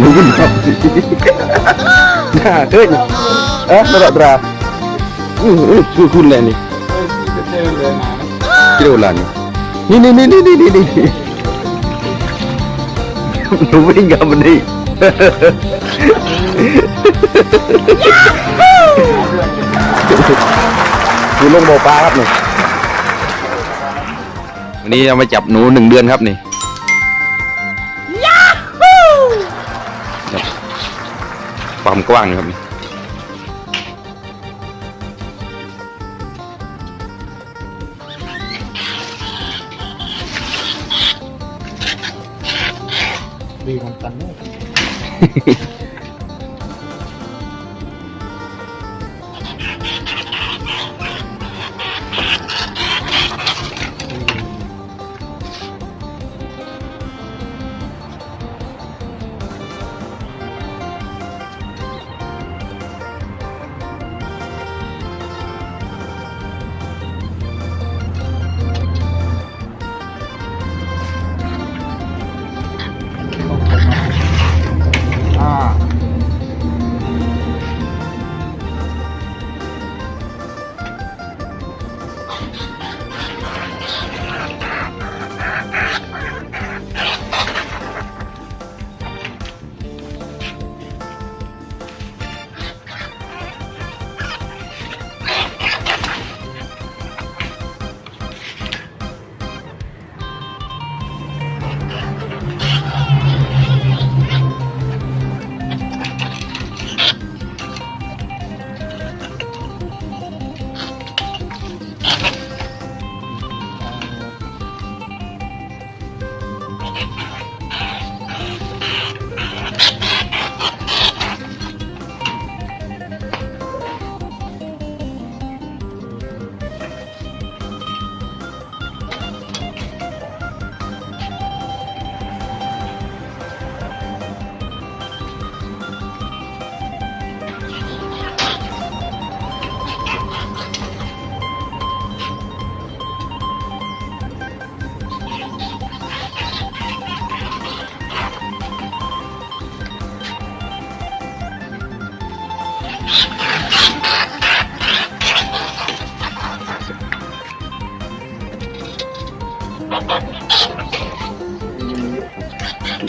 มึงก็นอนน่าเกินเอ๊ะระดับราอืออือคือคุณเลยนี่คิดว่านี่นี่นี่นี่นี่นี่นี่รู้ไม่กับมันนี่คือลงบ่อปลาครับนี่วันนี้เรามาจับหนูหนึ่งเดือนครับนี่ ความกว้างครับดีมันตันเนี่ย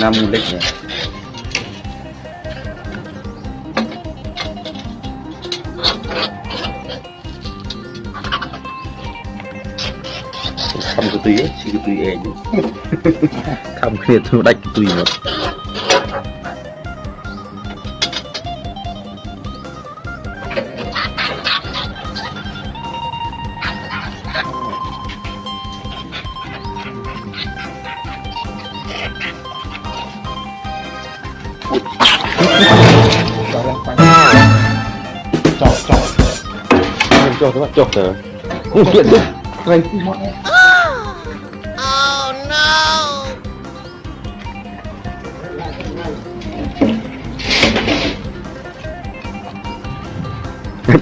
năm lịch này không cái túi chỉ cái túi ấy không kia thua đánh tùy túi mà vào lăng quanh chọc chọc mình cho các bạn chọc rồi không kiện tức gây tí mọi Oh no!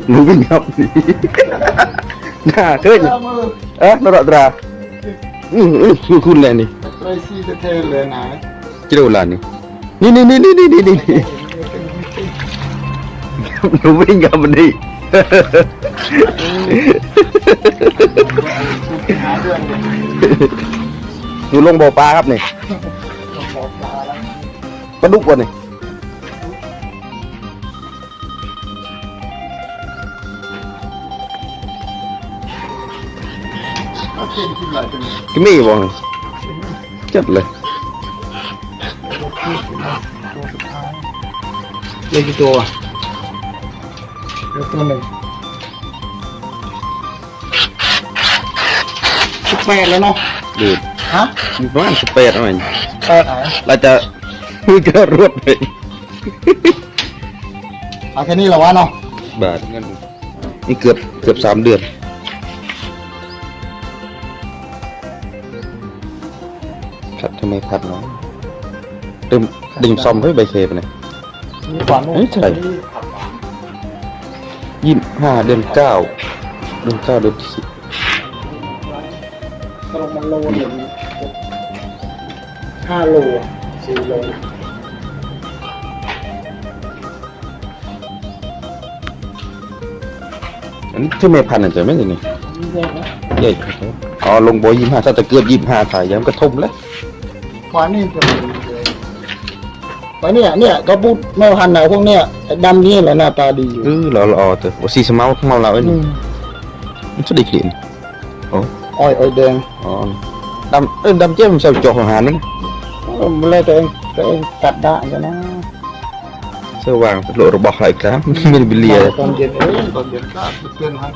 Nó bình hợp gì? Nah, keren. Eh, norok dra. Hmm, kulen ni. Tracy the tail ni. Kira ulan ni. Ni ni ni ni ni ni. หนูวิ่งกับมันดิหนูลงบ่อปลาครับนี่ปลาดุกก่านี่กิมี่บ่จัดเลยเลยกี่ตัว เดี๋ยวตัวหนึ่งสิบแปดแล้วเนาะดูดฮะมีประมาณสิบแปดอะไรแปดไหนเราจะพูดก็รวดเลยเอาแค่นี้เหรอวะเนาะบาทเงินนี่เกือบเกือบสามเดือนพัดทำไมพัดน้อยดึงดึงซอมเฮ้ยใบเคไปเนี่ยมีฝันเอ้ยใช่ ยี่ห้าเดือนเก้าเดือนเก้าเดือนสิบห้าโลสี่โลอันนี้ที่เมพันอาจจะไหม่เนี่เยอะนะใหญ่ครับอ๋อลงโบยี่ห้าถ้าจะเกือบยี่ห้าถ่ายย้ำกระทมแล้วขวานี่เป็ เลยควายเนี่ยเนี่ยก็พูดแม่พันธุ์ไหนพวกเนี้ยไอ้ดำนี่แหละหน้าตาดีอยู่เออรอรอเถอะว่าซีสเมาเมาเราไอ้นี่มันจะได้กลิ่นอ้อยอ้อยแดงอ๋อดำเออดำเจ้ามันใส่จอกอาหารนี่เออมันเลยตัวเองตัวเองตัดได้กันนะเสื้อวางเป็นโลระบอกอะไรครับไม่ได้เบลียตอนเย็นเอ้ยตอนเย็นก็เตือนให้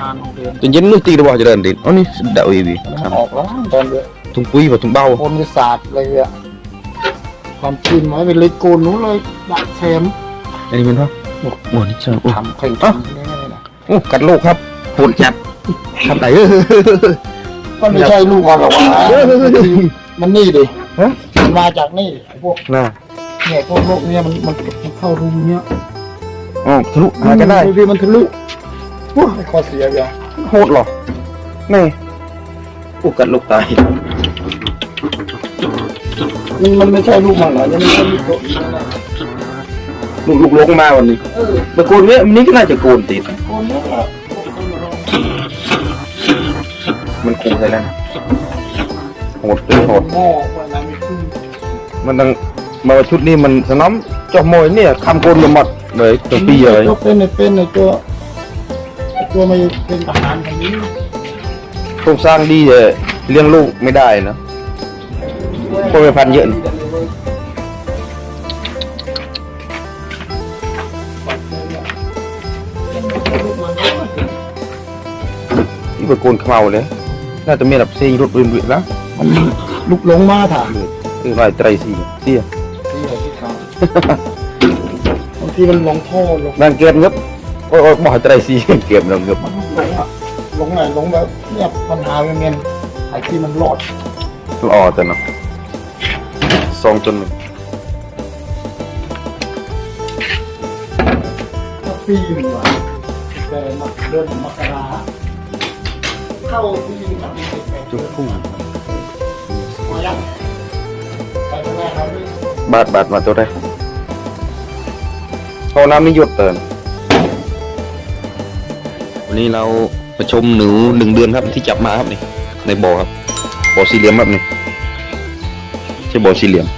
ทานโรงเรียนจนเย็นนึกตีระบอกจะเดินดินอ๋อนี่ดาวอีวีครับออกแล้วตอนเย็นถุงปุ๋ยกับถุงเบ้าคนวิสาสตร์อะไรเนี่ย ความชินไว้เป็นเลยโกนหนู้เลยดักแถมอันนี้มันเท่าโอ้โหนี่จังโอ้ทำเข่งทำนี่ไงนะโอ้กัดลูกครับโหดจัดทำไหนเออก็ไม่ใช่ลูกมันหรอกว่ามันนี่ดิฮะมันมาจากนี่ไอ้พวกน่าเนี่ยพวกโรคเนี่ยมันมันมันเข้ารูเนี้ยอ๋อทะลุหากันได้ดีมันทะลุว้าข้อเสียอย่างโหดเหรอนี่โอ้กัดลูกตายมั นมันไม่ใช่ลูกมันเหรอยังไม่ใช่ลูกโรคนี่นะลูกลูกลงมาวันนี้เออตะโกนเนี้ยมันนี่ก็น่าจะโกนติดโคนนี้แหละมันคูใช่แล้วนะโหดเป็นโหด หม้อไว้น้ำมีขึ้นมันต้องมาว่าชุดนี้มันสนอมเจอกมวยเนี่ยคำโกนมาหมดเลยตัวปีเลยตัวเป็นไอ้เป็นไอ้ตัวไอ้ตัวไม่เป็นทหารคนนี้ โครงสร้างดีเลยเลี้ยงลูกไม่ได้นะ พวกไปพันเยอะนี่ที่ไปโกนเขมเอาเลย น่าจะมีแบบเซียรถอื่นๆแล้วมันลุกลงมาถามคือหน่อยไตรสีเสียที่ไหนที่เขาบางทีมันลงท่อลงนั่นเก็บเงบโอ้ยโอ้ยบอกให้ไตรสีเก็บแล้วเงบมันลงอะลงไหนลงแบบเนี่ยปัญหาเงี้ยไอ้ที่มันรอดอ๋อแต่เนาะ สองจนหนึ่งปีหนึ่งว่ะแต่มาเดือนมกราเข้าปีหนึ่งกับบแปจุดคู่มายังไปทำงานเราด้วยบาทบาทมาตัวได้เอาน้ำนี่หยดเตินวันนี้เรามาชมหนูหนึ่งเดือนครับที่จับมาครับนี่ในบ่อครับบ่อสี่เหลี่ยมครับนี่ ใช่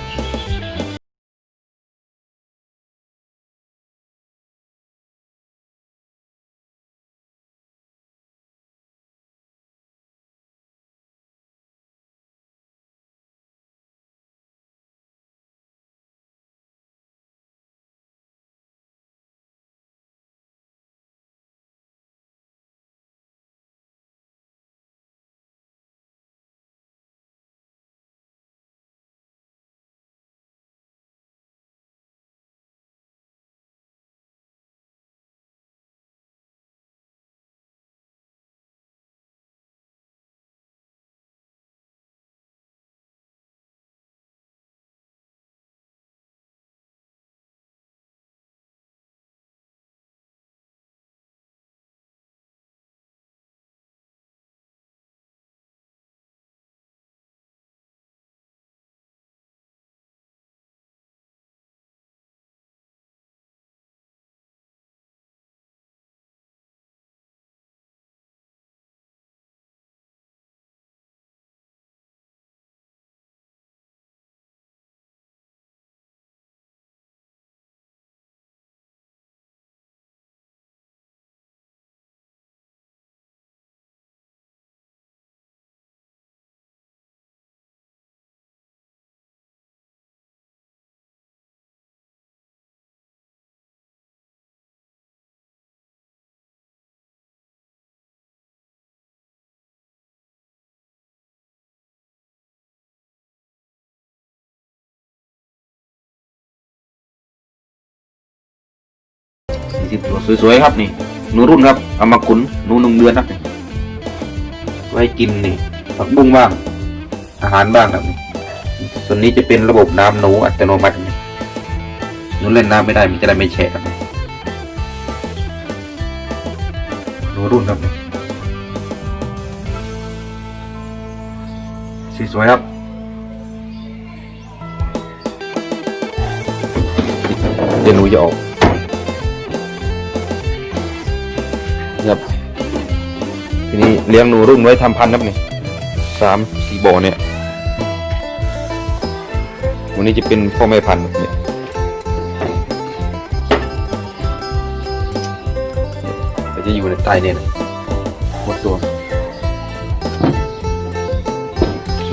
สี่สิบตัวสวยๆครับนี่หนูรุ่นครับเอามาขุนหนูหนึ่งเดือนครับนี่ไว้กินนี่ผักบุ้งบ้าง อาหารบ้างครับนี่ส่วนนี้จะเป็นระบบน้ำหนูอัตโนมัตินี่หนูเล่นน้ำไม่ได้มันจะได้ไม่แฉะครับหนูรุ่นครับนี่สวยๆครับเดี๋ยวหนูจะออก ครับทีนี้เลี้ยงหนูรุ่นไว้ทำพันธุ์ครับนี่สามสี่บ่อเนี่ยวันนี้จะเป็นพ่อแม่พันธุ์เนี่ยจะอยู่ในใต้เนี่ยนะหมดตัว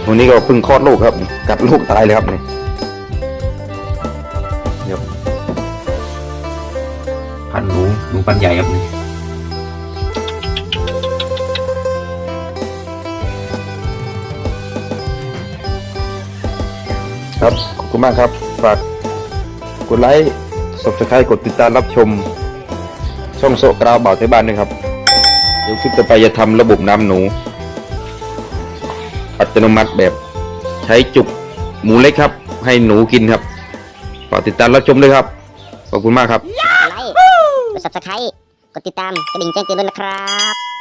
วันนี้ก็เพิ่งคลอดลูกครับ กัดลูกตายเลยครับนี่เดี๋ยวพันหนูหนูพันใหญ่ครับนี่ ครับ ขอบคุณมากครับ ฝากกดไลค์ subscribe กดติดตามรับชม ช่องโซกราวเบาเทบ้านด้วยครับ เดี๋ยวคลิปต่อไปจะทำระบบน้ำหนู อัตโนมัติแบบใช้จุกหมูเล็กครับ ให้หนูกินครับ ฝากติดตามรับชมด้วยครับ ขอบคุณมากครับ ไลค์กด subscribe กดติดตามกระดิ่งแจ้งเตือนด้วยนะครับ